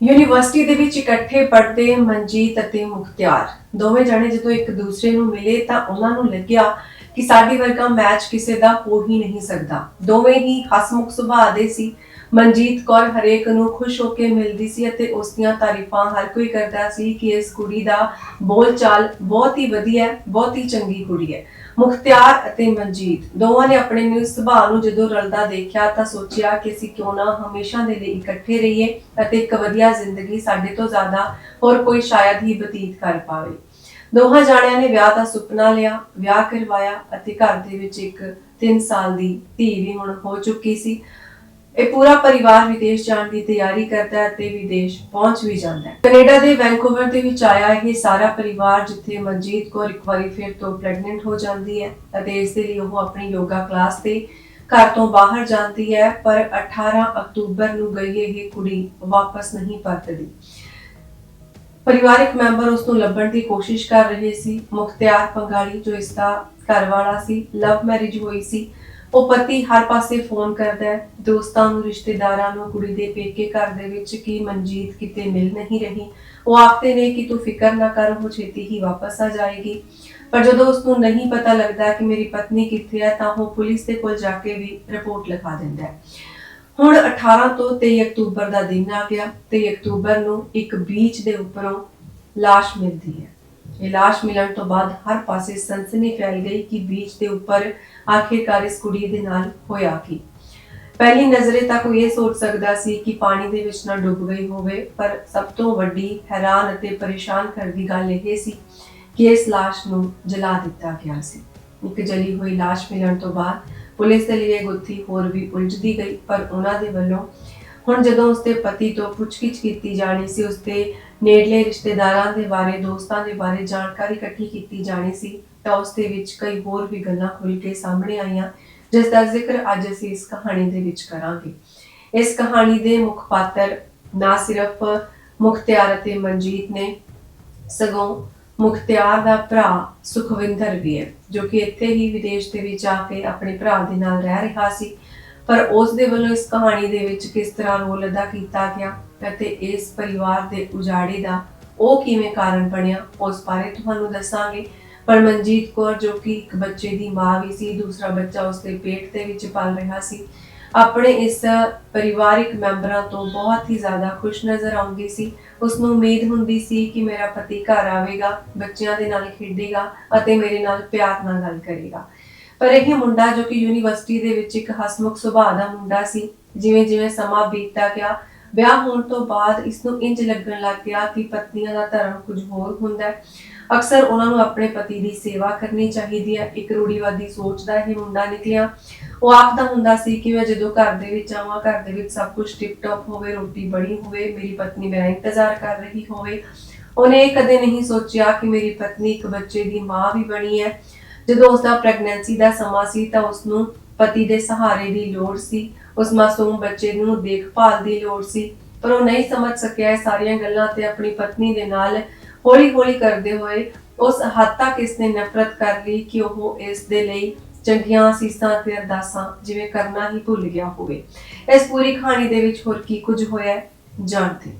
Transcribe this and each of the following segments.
University ਦੇ ਵਿੱਚ ਇਕੱਠੇ ਪੜ੍ਹਦੇ ਮਨਜੀਤ ਅਤੇ ਮੁਖਤਿਆਰ। ਦੋਵੇਂ ਜਣੇ ਜਦੋਂ ਇੱਕ ਦੂਸਰੇ ਨੂੰ ਮਿਲੇ ਤਾਂ ਉਹਨਾਂ ਨੂੰ ਲੱਗਿਆ ਕਿ ਸਾਡੇ ਵਰਗਾ ਮੈਚ ਕਿਸੇ ਦਾ ਹੋ ਹੀ ਨਹੀਂ ਸਕਦਾ। ਦੋਵੇਂ ਹੀ ਹਸਮੁਖ ਸੁਭਾਅ ਦੇ ਸੀ। ਮਨਜੀਤ ਕੌਰ ਹਰੇਕ ਨੂੰ ਖੁਸ਼ ਹੋ ਕੇ ਮਿਲਦੀ ਸੀ ਅਤੇ ਉਸ ਦੀਆਂ ਤਾਰੀਫਾਂ ਹਰ ਕੋਈ ਕਰਦਾ ਸੀ ਕਿ ਇਸ ਕੁੜੀ ਦਾ ਬੋਲ ਚਾਲ ਬਹੁਤ ਹੀ ਵਧੀਆ ਹੈ ਬਹੁਤ ਹੀ ਚੰਗੀ ਕੁੜੀ ਹੈ। ਮੁਖਤਿਆਰ ਅਤੇ ਮਨਜੀਤ ਦੋਵਾਂ ਨੇ ਆਪਣੇ ਨੂੰ ਸੁਭਾਅ ਨੂੰ ਜਦੋਂ ਰਲਦਾ ਦੇਖਿਆ ਤਾਂ ਸੋਚਿਆ ਕਿ ਅਸੀਂ ਕਿਉਂ ਨਾ ਹਮੇਸ਼ਾ ਦੇ ਲਈ ਇਕੱਠੇ ਰਹੀਏ ਅਤੇ ਇੱਕ ਵਧੀਆ ਜ਼ਿੰਦਗੀ ਸਾਡੇ ਤੋਂ ਜ਼ਿਆਦਾ ਹੋਰ ਕੋਈ ਸ਼ਾਇਦ ਹੀ ਬਤੀਤ ਕਰ ਪਾਵੇ। ਦੋਹਾਂ ਜਾਣਿਆਂ ਨੇ ਵਿਆਹ ਦਾ ਸੁਪਨਾ ਲਿਆ, ਵਿਆਹ ਕਰਵਾਇਆ ਅਤੇ ਘਰ ਦੇ ਵਿੱਚ ਇੱਕ 3 ਸਾਲ ਦੀ ਧੀ ਵੀ ਹੁਣ ਹੋ ਚੁੱਕੀ ਸੀ। ਇਹ ਪੂਰਾ ਪਰਿਵਾਰ ਵਿਦੇਸ਼ ਜਾਣ ਦੀ ਤਿਆਰੀ ਕਰਦਾ ਹੈ ਤੇ ਵਿਦੇਸ਼ ਪਹੁੰਚ ਵੀ ਜਾਂਦਾ ਹੈ। ਕੈਨੇਡਾ ਦੇ ਵੈਂਕੂਵਰ ਦੇ ਵਿੱਚ ਆਇਆ ਇਹ ਸਾਰਾ ਪਰਿਵਾਰ ਜਿੱਥੇ ਮਨਜੀਤ ਕੌਰ ਇੱਕ ਵਾਰੀ ਫਿਰ ਤੋਂ ਪ੍ਰੈਗਨੈਂਟ ਹੋ ਜਾਂਦੀ ਹੈ ਅਤੇ ਇਸ ਦੇ ਲਈ ਉਹ ਆਪਣੀ ਯੋਗਾ ਕਲਾਸ ਤੇ ਘਰ ਤੋਂ ਬਾਹਰ ਜਾਂਦੀ ਹੈ, ਪਰ 18 ਅਕਤੂਬਰ ਨੂੰ ਗਈ ਇਹ ਕੁੜੀ ਵਾਪਸ ਨਹੀਂ ਪਰਤਦੀ। ਪਰਿਵਾਰਕ ਮੈਂਬਰ ਉਸ ਨੂੰ ਲੱਭਣ ਦੀ ਕੋਸ਼ਿਸ਼ ਕਰ ਰਹੇ ਸੀ। ਮੁਖਤਿਆਰ ਪੰਗਾਲੀ ਜੋ ਇਸ ਦਾ ਘਰ ਵਾਲਾ ਸੀ, ਲਵ ਮੈਰਿਜ ਹੋਈ ਸੀ ਉਹ ਪਤੀ ਹਰ ਪਾਸੇ ਫੋਨ ਕਰਦਾ ਹੈ, ਦੋਸਤਾਂ ਨੂੰ, ਰਿਸ਼ਤੇਦਾਰਾਂ ਨੂੰ, ਕੁੜੀ ਦੇ ਪੇਕੇ ਘਰ ਦੇ ਵਿੱਚ ਕੀ ਮਨਜੀਤ ਕਿਤੇ ਮਿਲ ਨਹੀਂ ਰਹੀ। ਉਹ ਆਖਦੇ ਨੇ ਕਿ ਤੂੰ ਫਿਕਰ ਨਾ ਕਰ, ਉਹ ਛੇਤੀ ਹੀ ਵਾਪਸ ਆ ਜਾਏਗੀ। ਪਰ ਜਦੋਂ ਉਸ ਨੂੰ ਨਹੀਂ ਪਤਾ ਲੱਗਦਾ ਕਿ ਮੇਰੀ ਪਤਨੀ ਕਿੱਥੇ ਹੈ, ਤਾਂ ਉਹ ਪੁਲਿਸ ਦੇ ਕੋਲ ਜਾ ਕੇ ਵੀ ਰਿਪੋਰਟ ਲਿਖਾ ਦਿੰਦਾ ਹੈ। ਹੁਣ 18 ਤੋਂ 23 ਅਕਤੂਬਰ ਦਾ ਦਿਨ ਆ ਗਿਆ 23 ਅਕਤੂਬਰ ਨੂੰ ਇੱਕ ਬੀਚ ਦੇ ਉੱਪਰੋਂ ਲਾਸ਼ ਮਿਲਦੀ ਹੈ। ਇਹ ਲਾਸ਼ ਮਿਲਣ ਤੋਂ ਬਾਅਦ ਹਰ ਪਾਸੇ ਸਨਸਨੀ ਫੈਲ ਗਈ ਕਿ ਬੀਚ ਦੇ ਉੱਪਰ ਆਖਿਰਕਾਰ ਇਸ ਕੁੜੀ ਦੇ ਨਾਲ ਹੋਇਆ ਕੀ। ਪਹਿਲੀ ਨਜ਼ਰੇ ਤੱਕ ਉਹ ਇਹ ਸੋਚ ਸਕਦਾ ਸੀ ਕਿ ਪਾਣੀ ਦੇ ਵਿੱਚ ਨਾ ਡੁੱਬ ਗਈ ਹੋਵੇ, ਪਰ ਸਭ ਤੋਂ ਵੱਡੀ ਹੈਰਾਨ ਅਤੇ ਪਰੇਸ਼ਾਨ ਕਰ ਗੱਲ ਇਹ ਸੀ ਕਿ ਇਸ ਲਾਸ਼ ਨੂੰ ਜਲਾ ਦਿੱਤਾ ਗਿਆ ਸੀ। ਇੱਕ ਜਲੀ ਹੋਈ ਲਾਸ਼ ਮਿਲਣ ਤੋਂ ਬਾਅਦ ਪੁਲਿਸ ਦੇ ਲਈ ਇਹ ਗੁੱਥੀ ਹੋਰ ਵੀ ਉਲਝਦੀ ਗਈ, ਪਰ ਉਹਨਾਂ ਦੇ ਵੱਲੋਂ ਹੁਣ ਜਦੋਂ ਉਸਦੇ ਪਤੀ ਤੋਂ ਪੁੱਛਗਿੱਛ ਕੀਤੀ ਜਾਣੀ ਸੀ, ਉਸਦੇ ਨੇੜਲੇ ਰਿਸ਼ਤੇਦਾਰਾਂ ਦੇ ਬਾਰੇ, ਦੋਸਤਾਂ ਦੇ ਬਾਰੇ ਜਾਣਕਾਰੀ ਇਕੱਠੀ ਕੀਤੀ ਜਾਣੀ ਸੀ ਤਾਂ ਉਸ ਦੇ ਵਿੱਚ ਕਈ ਹੋਰ ਵੀ ਗੱਲਾਂ ਖੁੱਲ੍ਹ ਕੇ ਸਾਹਮਣੇ ਆਈਆਂ, ਜਿਸ ਦਾ ਜ਼ਿਕਰ ਅੱਜ ਅਸੀਂ ਇਸ ਕਹਾਣੀ ਦੇ ਵਿੱਚ ਕਰਾਂਗੇ। ਇਸ ਕਹਾਣੀ ਦੇ ਮੁੱਖ ਪਾਤਰ ਨਾ ਸਿਰਫ ਮੁਖਤਿਆਰ ਅਤੇ ਮਨਜੀਤ ਨੇ, ਸਗੋਂ ਮੁਖਤਿਆਰ ਦਾ ਭਰਾ ਸੁਖਵਿੰਦਰ ਵੀ ਹੈ, ਜੋ ਕਿ ਇੱਥੇ ਹੀ ਵਿਦੇਸ਼ ਦੇ ਵਿੱਚ ਆ ਕੇ ਆਪਣੇ ਭਰਾ ਦੇ ਨਾਲ ਰਹਿ ਰਿਹਾ ਸੀ। ਪਰ ਉਸ ਦੇ ਵੱਲੋਂ ਇਸ ਕਹਾਣੀ ਦੇ ਵਿੱਚ ਕਿਸ ਤਰ੍ਹਾਂ ਰੋਲ ਅਦਾ ਕੀਤਾ ਗਿਆ ਅਤੇ ਇਸ ਪਰਿਵਾਰ ਦੇ ਉਜਾੜੇ ਦਾ ਉਹ ਕਿਵੇਂ ਕਾਰਨ ਬਣਿਆ, ਉਸ ਬਾਰੇ ਤੁਹਾਨੂੰ ਦੱਸਾਂਗੇ। ਪਰ ਕੌਰ, ਜੋ ਕਿ ਇੱਕ ਬੱਚੇ ਦੀ ਮਾਂ ਵੀ ਸੀ, ਦੂਸਰਾ ਬੱਚਾ ਉਸ ਪੇਟ ਦੇ ਵਿੱਚ ਪਲ ਰਿਹਾ ਸੀ। ਆਪਣੇ ਇਸ ਪਰਿਵਾਰਿਕ ਮੈਂਬਰਾਂ ਤੋਂ ਬਹੁਤ ਹੀ ਜ਼ਿਆਦਾ ਖੁਸ਼ ਨਜ਼ਰ ਆਉਂਦੀ ਸੀ। ਉਸ ਨੂੰ ਉਮੀਦ ਹੁੰਦੀ ਸੀ ਕਿ ਮੇਰਾ ਪਤੀ ਘਰ ਆਵੇਗਾ, ਬੱਚਿਆਂ ਦੇ ਨਾਲ ਖੇਡੇਗਾ ਅਤੇ ਮੇਰੇ ਨਾਲ ਪਿਆਰ ਨਾਲ ਗੱਲ ਕਰੇਗਾ। ਪਰ ਇਹ ਮੁੰਡਾ ਜੋ ਕਿ ਯੂਨੀਵਰਸਿਟੀ ਦੇ ਵਿੱਚ ਇੱਕ ਹਸਮੁਖ ਸੁਭਾਅ ਦਾ ਮੁੰਡਾ ਸੀ ਜਿਵੇਂ ਜਿਵੇਂ ਸਮਾਂ ਬੀਤਦਾ ਗਿਆ ਵਿਆਹ ਹੋਣ ਤੋਂ ਬਾਅਦ ਇਸ ਨੂੰ ਇੰਜ ਲੱਗਣ ਲੱਗ ਗਿਆ ਕਿ ਪਤਨੀਆਂ ਦਾ ਧਰਮ ਕੁਝ ਹੋਰ ਹੁੰਦਾ ਹੈ। ਅਕਸਰ ਉਹਨਾਂ ਨੂੰ ਆਪਣੇ ਪਤੀ ਦੀ ਸੇਵਾ ਕਰਨੀ ਚਾਹੀਦੀ ਹੈ। ਇੱਕ ਰੂੜੀਵਾਦੀ ਸੋਚ ਦਾ ਇਹ ਮੁੰਡਾ ਨਿਕਲਿਆ। ਉਹ ਆਖਦਾ ਹੁੰਦਾ ਸੀ ਕਿ ਮੈਂ ਜਦੋਂ ਘਰ ਦੇ ਵਿੱਚ ਆਵਾਂ, ਘਰ ਦੇ ਵਿੱਚ ਸਭ ਕੁਝ ਟਿਪ ਟੌਪ ਹੋਵੇ, ਰੋਟੀ ਬਣੀ ਹੋਵੇ, ਮੇਰੀ ਪਤਨੀ ਮੇਰਾ ਇੰਤਜ਼ਾਰ ਕਰ ਰਹੀ ਹੋਵੇ। ਉਹਨੇ ਇਹ ਕਦੇ ਨਹੀਂ ਸੋਚਿਆ ਕਿ ਮੇਰੀ ਪਤਨੀ ਇੱਕ ਬੱਚੇ ਦੀ ਮਾਂ ਵੀ ਬਣੀ ਹੈ। ਜਦੋਂ ਉਸ ਦਾ ਪ੍ਰੈਗਨੈਂਸੀ ਦਾ ਸਮਾਂ ਸੀ ਤਾਂ ਉਸ ਨੂੰ ਪਤੀ ਦੇ ਸਹਾਰੇ ਦੀ ਲੋੜ ਸੀ, ਉਸ ਮਾਸੂਮ ਬੱਚੇ ਨੂੰ ਦੇਖਭਾਲ ਦੀ ਲੋੜ ਸੀ, ਪਰ ਉਹ ਨਹੀਂ ਸਮਝ ਸਕਿਆ ਇਹ ਸਾਰੀਆਂ ਗੱਲਾਂ ਤੇ ਆਪਣੀ ਪਤਨੀ ਦੇ ਨਾਲ ਹੌਲੀ-ਹੌਲੀ ਕਰਦੇ ਹੋਏ ਉਸ ਹੱਦ ਤੱਕ ਇਸ ਨੇ ਨਫ਼ਰਤ ਕਰ ਲਈ ਕਿ ਉਹ ਇਸ ਦੇ ਲਈ ਚੰਗੀਆਂ ਸੀਸਾਂ ਤੇ ਅਰਦਾਸਾਂ ਜਿਵੇਂ ਕਰਨਾ ਹੀ ਭੁੱਲ ਗਿਆ ਹੋਵੇ। ਇਸ ਪੂਰੀ ਕਹਾਣੀ ਦੇ ਵਿੱਚ ਹੋਰ ਕੀ ਕੁਝ ਹੋਇਆ ਜਾਣਦੇ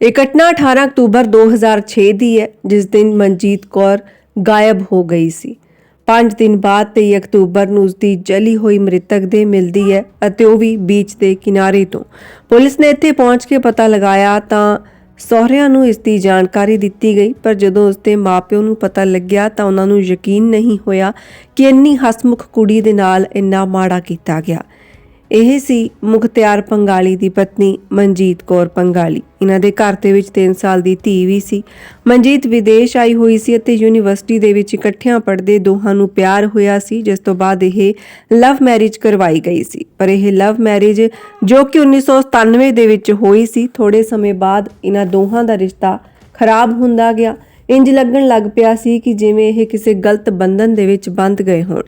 ਇਹ ਘਟਨਾ 18 ਅਕਤੂਬਰ 2006 ਦੀ ਹੈ, ਜਿਸ ਦਿਨ ਮਨਜੀਤ ਕੌਰ ਗਾਇਬ ਹੋ ਗਈ ਸੀ। 5 ਦਿਨ ਬਾਅਦ 23 ਅਕਤੂਬਰ ਨੂੰ ਉਸ ਦੀ ਜਲੀ ਹੋਈ ਮ੍ਰਿਤਕ ਦੇ ਮਿਲਦੀ ਹੈ ਅਤੇ ਉਹ ਵੀ ਬੀਚ ਦੇ ਕਿਨਾਰੇ ਤੋਂ। ਪੁਲਿਸ ਨੇ ਇੱਥੇ ਪਹੁੰਚ ਕੇ ਪਤਾ ਲਗਾਇਆ ਤਾਂ ਸਹੁਰਿਆਂ ਨੂੰ ਇਸ ਦੀ ਜਾਣਕਾਰੀ ਦਿੱਤੀ ਗਈ, ਪਰ ਜਦੋਂ ਉਸ ਦੇ ਮਾਪਿਓ ਨੂੰ ਪਤਾ ਲੱਗਿਆ ਤਾਂ ਉਹਨਾਂ ਨੂੰ ਯਕੀਨ ਨਹੀਂ ਹੋਇਆ ਕਿ ਇੰਨੀ ਹਸਮੁਖ ਕੁੜੀ ਦੇ ਨਾਲ ਇੰਨਾ ਮਾੜਾ ਕੀਤਾ ਗਿਆ। ਇਹ ਸੀ ਮੁਖਤਿਆਰ ਪੰਗਾਲੀ ਦੀ ਪਤਨੀ ਮਨਜੀਤ ਕੌਰ ਪੰਗਾਲੀ। ਇਹਨਾਂ ਦੇ ਘਰ ਦੇ ਵਿੱਚ 3 ਸਾਲ ਦੀ ਧੀ ਵੀ ਸੀ। ਮਨਜੀਤ ਵਿਦੇਸ਼ ਆਈ ਹੋਈ ਸੀ ਅਤੇ ਯੂਨੀਵਰਸਿਟੀ ਦੇ ਵਿੱਚ ਇਕੱਠਿਆਂ ਪੜ੍ਹਦੇ ਦੋਹਾਂ ਨੂੰ ਪਿਆਰ ਹੋਇਆ ਸੀ, ਜਿਸ ਤੋਂ ਬਾਅਦ ਇਹ ਲਵ ਮੈਰਿਜ ਕਰਵਾਈ ਗਈ ਸੀ। ਪਰ ਇਹ ਲਵ ਮੈਰਿਜ ਜੋ ਕਿ 1997 ਦੇ ਵਿੱਚ ਹੋਈ ਸੀ ਥੋੜੇ ਸਮੇਂ ਬਾਅਦ ਇਹਨਾਂ ਦੋਹਾਂ ਦਾ ਰਿਸ਼ਤਾ ਖਰਾਬ ਹੁੰਦਾ ਗਿਆ। ਇੰਜ ਲੱਗਣ ਲੱਗ ਪਿਆ ਸੀ ਕਿ ਜਿਵੇਂ ਇਹ ਕਿਸੇ ਗਲਤ ਬੰਧਨ ਦੇ ਵਿੱਚ ਬੰਦ ਗਏ ਹੋਣ।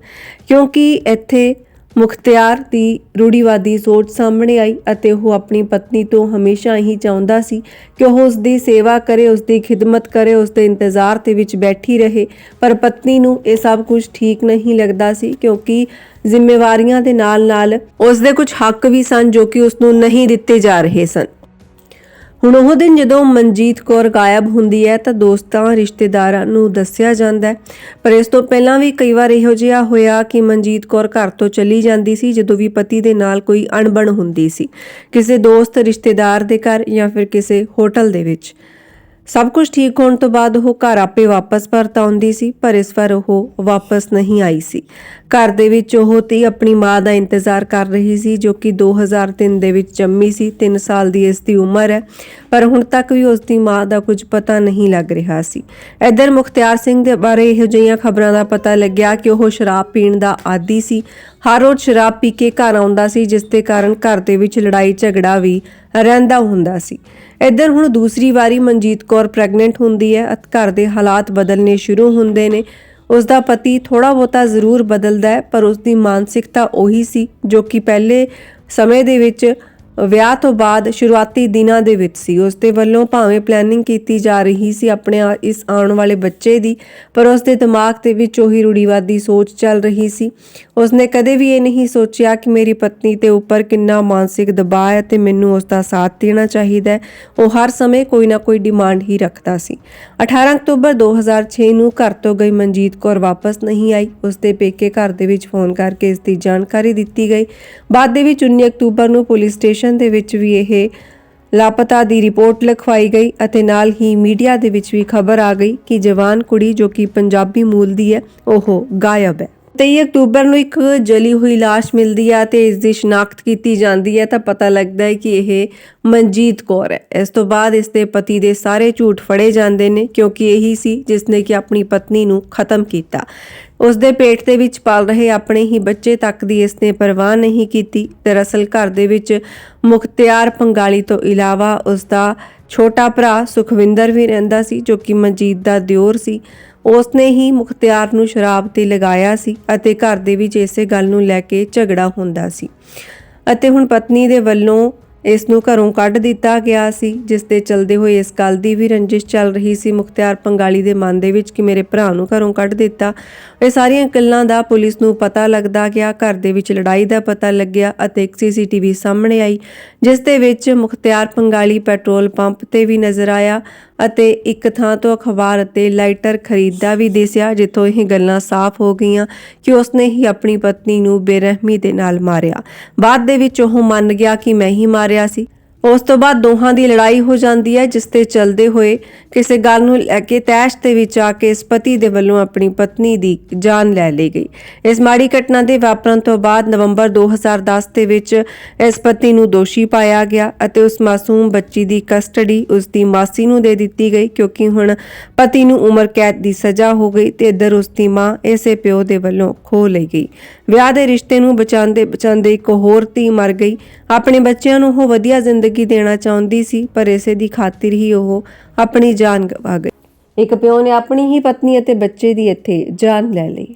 ਕਿਉਂਕਿ ਇੱਥੇ ਮੁਖਤਿਆਰ ਦੀ ਰੂੜੀਵਾਦੀ ਸੋਚ ਸਾਹਮਣੇ ਆਈ ਅਤੇ ਉਹ ਆਪਣੀ ਪਤਨੀ ਤੋਂ ਹਮੇਸ਼ਾ ਹੀ ਚਾਹੁੰਦਾ ਸੀ ਕਿ ਉਹ ਉਸ ਦੀ ਸੇਵਾ ਕਰੇ ਉਸ ਦੀ ਖਿਦਮਤ ਕਰੇ ਉਸ ਦੇ ਇੰਤਜ਼ਾਰ ਦੇ ਵਿੱਚ ਬੈਠੀ ਰਹੇ। ਪਰ ਪਤਨੀ ਨੂੰ ਇਹ ਸਭ ਕੁਝ ਠੀਕ ਨਹੀਂ ਲੱਗਦਾ ਸੀ ਕਿਉਂਕਿ ਜ਼ਿੰਮੇਵਾਰੀਆਂ ਦੇ ਨਾਲ-ਨਾਲ ਉਸ ਦੇ ਕੁਝ ਹੱਕ ਵੀ ਸਨ ਜੋ ਕਿ ਉਸ ਨੂੰ ਨਹੀਂ ਦਿੱਤੇ ਜਾ ਰਹੇ ਸਨ। ਹੁਣ ਉਹ ਦਿਨ ਜਦੋਂ ਮਨਜੀਤ ਕੌਰ ਗਾਇਬ ਹੁੰਦੀ ਹੈ ਤਾਂ ਦੋਸਤਾਂ, ਰਿਸ਼ਤੇਦਾਰਾਂ ਨੂੰ ਦੱਸਿਆ ਜਾਂਦਾ ਹੈ। ਪਰ ਇਸ ਤੋਂ ਪਹਿਲਾਂ ਵੀ ਕਈ ਵਾਰ ਇਹੋ ਜਿਹਾ ਹੋਇਆ ਕਿ ਮਨਜੀਤ ਕੌਰ ਘਰ ਤੋਂ ਚਲੀ ਜਾਂਦੀ ਸੀ, ਜਦੋਂ ਵੀ ਪਤੀ ਦੇ ਨਾਲ ਕੋਈ ਅਣਬਣ ਹੁੰਦੀ ਸੀ। ਕਿਸੇ ਦੋਸਤ, ਰਿਸ਼ਤੇਦਾਰ ਦੇ ਘਰ ਜਾਂ ਫਿਰ ਕਿਸੇ ਹੋਟਲ ਦੇ ਵਿੱਚ। ਸਭ ਕੁਝ ਠੀਕ ਹੋਣ ਤੋਂ ਬਾਅਦ ਉਹ ਘਰ ਆਪੇ ਵਾਪਸ ਪਰਤ ਆਉਂਦੀ ਸੀ, ਪਰ ਇਸ ਵਾਰ ਉਹ ਵਾਪਸ ਨਹੀਂ ਆਈ ਸੀ। ਘਰ ਦੇ ਵਿੱਚ ਉਹ ਤੀ ਆਪਣੀ ਮਾਂ ਦਾ ਇੰਤਜ਼ਾਰ ਕਰ ਰਹੀ ਸੀ, ਜੋ ਕਿ 2003 ਦੇ ਵਿੱਚ ਜੰਮੀ ਸੀ 3 ਸਾਲ ਦੀ ਇਸ ਦੀ ਉਮਰ ਹੈ, ਪਰ ਹੁਣ ਤੱਕ ਵੀ ਉਸ ਦੀ ਮਾਂ ਦਾ ਕੁਝ ਪਤਾ ਨਹੀਂ ਲੱਗ ਰਿਹਾ ਸੀ। ਇੱਧਰ ਮੁਖਤਿਆਰ ਸਿੰਘ ਦੇ ਬਾਰੇ ਇਹੋ ਜਿਹੀਆਂ ਖਬਰਾਂ ਦਾ ਪਤਾ ਲੱਗਿਆ ਕਿ ਉਹ ਸ਼ਰਾਬ ਪੀਣ ਦਾ ਆਦੀ ਸੀ। ਹਰ ਰੋਜ਼ ਸ਼ਰਾਬ ਪੀ ਕੇ ਘਰ ਆਉਂਦਾ ਸੀ, ਜਿਸ ਦੇ ਕਾਰਨ ਘਰ ਦੇ ਵਿੱਚ ਲੜਾਈ ਝਗੜਾ ਵੀ ਰਹਿੰਦਾ ਹੁੰਦਾ ਸੀ। ਇੱਧਰ ਹੁਣ ਦੂਸਰੀ ਵਾਰੀ ਮਨਜੀਤ ਕੌਰ ਪ੍ਰੈਗਨੈਂਟ ਹੁੰਦੀ ਹੈ ਅਤੇ ਘਰ ਦੇ ਹਾਲਾਤ ਬਦਲਨੇ ਸ਼ੁਰੂ ਹੁੰਦੇ ਨੇ। ਉਸ ਦਾ ਪਤੀ ਥੋੜਾ ਬਹੁਤਾ ਜ਼ਰੂਰ ਬਦਲਦਾ ਹੈ, ਪਰ ਉਸ ਦੀ ਮਾਨਸਿਕਤਾ ਉਹੀ ਸੀ ਜੋ ਕਿ ਪਹਿਲੇ ਸਮੇਂ ਦੇ ਵਿੱਚ ਵਿਆਹ ਤੋਂ ਬਾਅਦ ਸ਼ੁਰੂਆਤੀ ਦਿਨਾਂ ਦੇ ਵਿੱਚ ਸੀ। ਉਸ ਦੇ ਵੱਲੋਂ ਭਾਵੇਂ ਪਲੈਨਿੰਗ ਕੀਤੀ ਜਾ ਰਹੀ ਸੀ ਆਪਣੇ ਇਸ ਆਉਣ ਵਾਲੇ ਬੱਚੇ ਦੀ, ਪਰ ਉਸ ਦੇ ਦਿਮਾਗ ਦੇ ਵਿੱਚ ਉਹੀ ਰੂੜੀਵਾਦੀ ਸੋਚ ਚੱਲ ਰਹੀ ਸੀ। ਉਸ ਨੇ ਕਦੇ ਵੀ ਇਹ ਨਹੀਂ ਸੋਚਿਆ ਕਿ ਮੇਰੀ ਪਤਨੀ ਤੇ ਉੱਪਰ ਕਿੰਨਾ ਮਾਨਸਿਕ ਦਬਾਅ ਹੈ ਤੇ ਮੈਨੂੰ ਉਸ ਦਾ ਸਾਥ ਦੇਣਾ ਚਾਹੀਦਾ ਹੈ। ਉਹ ਹਰ ਸਮੇਂ ਕੋਈ ਨਾ ਕੋਈ ਡਿਮਾਂਡ ਹੀ ਰੱਖਦਾ ਸੀ। 18 ਅਕਤੂਬਰ 2006 ਨੂੰ ਘਰ ਤੋਂ ਗਈ ਮਨਜੀਤ ਕੌਰ ਵਾਪਸ ਨਹੀਂ ਆਈ। ਉਸ ਦੇ ਪੇਕੇ ਘਰ ਦੇ ਵਿੱਚ ਫੋਨ ਕਰਕੇ ਇਸ ਦੀ ਜਾਣਕਾਰੀ ਦਿੱਤੀ ਗਈ। ਬਾਅਦ ਦੇ ਵਿੱਚ 19 ਅਕਤੂਬਰ ਨੂੰ ਪੁਲਿਸ ਸਟੇਸ਼ਨ ਦੇ ਵਿੱਚ ਵੀ ਇਹ ਲਾਪਤਾ ਦੀ ਰਿਪੋਰਟ ਲਿਖਵਾਈ ਗਈ ਅਤੇ ਨਾਲ ਹੀ ਮੀਡੀਆ ਦੇ ਵਿੱਚ ਵੀ ਖਬਰ ਆ ਗਈ ਕਿ ਜਵਾਨ ਕੁੜੀ ਜੋ ਕਿ ਪੰਜਾਬੀ ਮੂਲ ਦੀ ਹੈ, ਉਹ ਗਾਇਬ ਹੈ। 23 ਅਕਤੂਬਰ ਨੂੰ ਇੱਕ ਜਲੀ ਹੋਈ ਲਾਸ਼ ਮਿਲਦੀ ਹੈ ਤੇ ਇਸ ਦੀ ਸ਼ਨਾਖਤ ਕੀਤੀ ਜਾਂਦੀ ਹੈ ਤਾਂ ਪਤਾ ਲੱਗਦਾ ਹੈ ਕਿ ਇਹ ਮਨਜੀਤ ਕੌਰ ਹੈ। ਇਸ ਤੋਂ ਬਾਅਦ ਇਸ ਦੇ ਪਤੀ ਦੇ ਸਾਰੇ ਝੂਠ ਫੜੇ ਜਾਂਦੇ ਨੇ ਕਿਉਂਕਿ ਇਹੀ ਸੀ ਜਿਸ ਨੇ ਕਿ ਆਪਣੀ ਪਤਨੀ ਨੂੰ ਖਤਮ ਕੀਤਾ। ਉਸ ਦੇ ਪੇਟ ਦੇ ਵਿੱਚ ਪਲ ਰਹੇ ਆਪਣੇ ਹੀ ਬੱਚੇ ਤੱਕ ਦੀ ਇਸ ਨੇ ਪਰਵਾਹ ਨਹੀਂ ਕੀਤੀ। ਦਰਅਸਲ ਘਰ ਦੇ ਵਿੱਚ ਮੁਖਤਿਆਰ ਪੰਗਾਲੀ ਤੋਂ ਇਲਾਵਾ ਉਸ ਦਾ ਛੋਟਾ ਭਰਾ ਸੁਖਵਿੰਦਰ ਵੀ ਰਹਿੰਦਾ ਸੀ, ਜੋ ਕਿ ਮਨਜੀਤ ਦਾ ਦਿਓਰ ਸੀ। ਉਸ ਨੇ ਹੀ ਮੁਖਤਿਆਰ ਨੂੰ ਸ਼ਰਾਬ ਤੇ ਲਗਾਇਆ ਸੀ ਅਤੇ ਘਰ ਦੇ ਵਿੱਚ ਇਸੇ ਗੱਲ ਨੂੰ ਲੈ ਕੇ ਝਗੜਾ ਹੁੰਦਾ ਸੀ। ਅਤੇ ਹੁਣ ਪਤਨੀ ਦੇ ਵੱਲੋਂ ਇਸ ਨੂੰ ਘਰੋਂ ਕੱਢ ਦਿੱਤਾ ਗਿਆ ਸੀ ਜਿਸ ਦੇ ਚਲਦੇ ਹੋਏ ਇਸ ਗੱਲ ਦੀ ਵੀ ਰੰਜਿਸ਼ ਚੱਲ ਰਹੀ ਸੀ। ਮੁਖਤਿਆਰ ਪੰਗਾਲੀ ਦੇ ਮਨ ਦੇ ਵਿੱਚ ਕਿ ਮੇਰੇ ਭਰਾ ਨੂੰ ਘਰੋਂ ਕੱਢ ਦਿੱਤਾ। ਇਹ ਸਾਰੀਆਂ ਗੱਲਾਂ ਦਾ ਪੁਲਿਸ ਨੂੰ ਪਤਾ ਲੱਗਦਾ ਗਿਆ। ਘਰ ਦੇ ਵਿੱਚ ਲੜਾਈ ਦਾ ਪਤਾ ਲੱਗਿਆ ਅਤੇ ਇੱਕ ਸੀਸੀਟੀਵੀ ਸਾਹਮਣੇ ਆਈ ਜਿਸ ਦੇ ਵਿੱਚ ਮੁਖਤਿਆਰ ਪੰਗਾਲੀ ਪੈਟਰੋਲ ਪੰਪ ਤੇ ਵੀ ਨਜ਼ਰ ਆਇਆ। ਅਤੇ ਇੱਕ ਥਾਂ ਤੋਂ ਅਖਬਾਰ ਅਤੇ ਲਾਈਟਰ ਖਰੀਦਦਾ ਵੀ ਦਿਸਿਆ, ਜਿੱਥੋਂ ਇਹ ਗੱਲਾਂ ਸਾਫ਼ ਹੋ ਗਈਆਂ ਕਿ ਉਸਨੇ ਹੀ ਆਪਣੀ ਪਤਨੀ ਨੂੰ ਬੇਰਹਿਮੀ ਦੇ ਨਾਲ ਮਾਰਿਆ। ਬਾਅਦ ਦੇ ਵਿੱਚ ਉਹ ਮੰਨ ਗਿਆ ਕਿ ਮੈਂ ਹੀ ਮਾਰਿਆ ਸੀ। ਉਸ ਤੋਂ ਬਾਅਦ ਦੋਹਾਂ ਦੀ ਲੜਾਈ ਹੋ ਜਾਂਦੀ ਹੈ, ਜਿਸ ਤੇ ਚੱਲਦੇ ਹੋਏ ਕਿਸੇ ਗੱਲ ਨੂੰ ਲੈ ਕੇ ਤੈਸ਼ ਦੇ ਵਿੱਚ ਆ ਕੇ ਇਸ ਪਤੀ ਦੇ ਵੱਲੋਂ ਆਪਣੀ ਪਤਨੀ ਦੀ ਜਾਨ ਲੈ ਲਈ ਗਈ। ਇਸ ਮਾੜੀ ਘਟਨਾ ਦੇ ਵਾਪਰਨ ਤੋਂ ਬਾਅਦ ਨਵੰਬਰ 2010 ਦੇ ਵਿੱਚ ਇਸ ਪਤੀ ਨੂੰ ਦੋਸ਼ੀ ਪਾਇਆ ਗਿਆ ਅਤੇ ਉਸ ਮਾਸੂਮ ਬੱਚੀ ਦੀ ਕਸਟਡੀ ਉਸ ਦੀ ਮਾਸੀ ਨੂੰ ਦੇ ਦਿੱਤੀ ਗਈ, ਕਿਉਂਕਿ ਹੁਣ ਪਤੀ ਨੂੰ ਉਮਰ ਕੈਦ ਦੀ ਸਜ਼ਾ ਹੋ ਗਈ ਤੇ ਇੱਧਰ ਉਸ ਦੀ ਮਾਂ ਇਸੇ ਪਿਓ ਦੇ ਵੱਲੋਂ ਖੋ ਲਈ ਗਈ। ਵਿਆਹ ਦੇ ਰਿਸ਼ਤੇ ਨੂੰ ਬਚਾਉਂਦੇ ਬਚਾਉਂਦੇ ਇੱਕ ਹੋਰ ਧੀ ਮਰ ਗਈ। ਆਪਣੇ ਬੱਚਿਆਂ ਨੂੰ ਉਹ ਵਧੀਆ ਜ਼ਿੰਦਗੀ ਜ਼ਿੰਦਗੀ ਦੇਣਾ ਚਾਹੁੰਦੀ ਸੀ, ਪਰ ਇਸੇ ਦੀ ਖਾਤਰ ਹੀ ਉਹ ਆਪਣੀ ਜਾਨ ਗਵਾ ਗਈ। ਇੱਕ ਪਿਓ ਨੇ ਆਪਣੀ ਹੀ ਪਤਨੀ ਅਤੇ ਬੱਚੇ ਦੀ ਇੱਥੇ ਜਾਨ ਲੈ ਲਈ।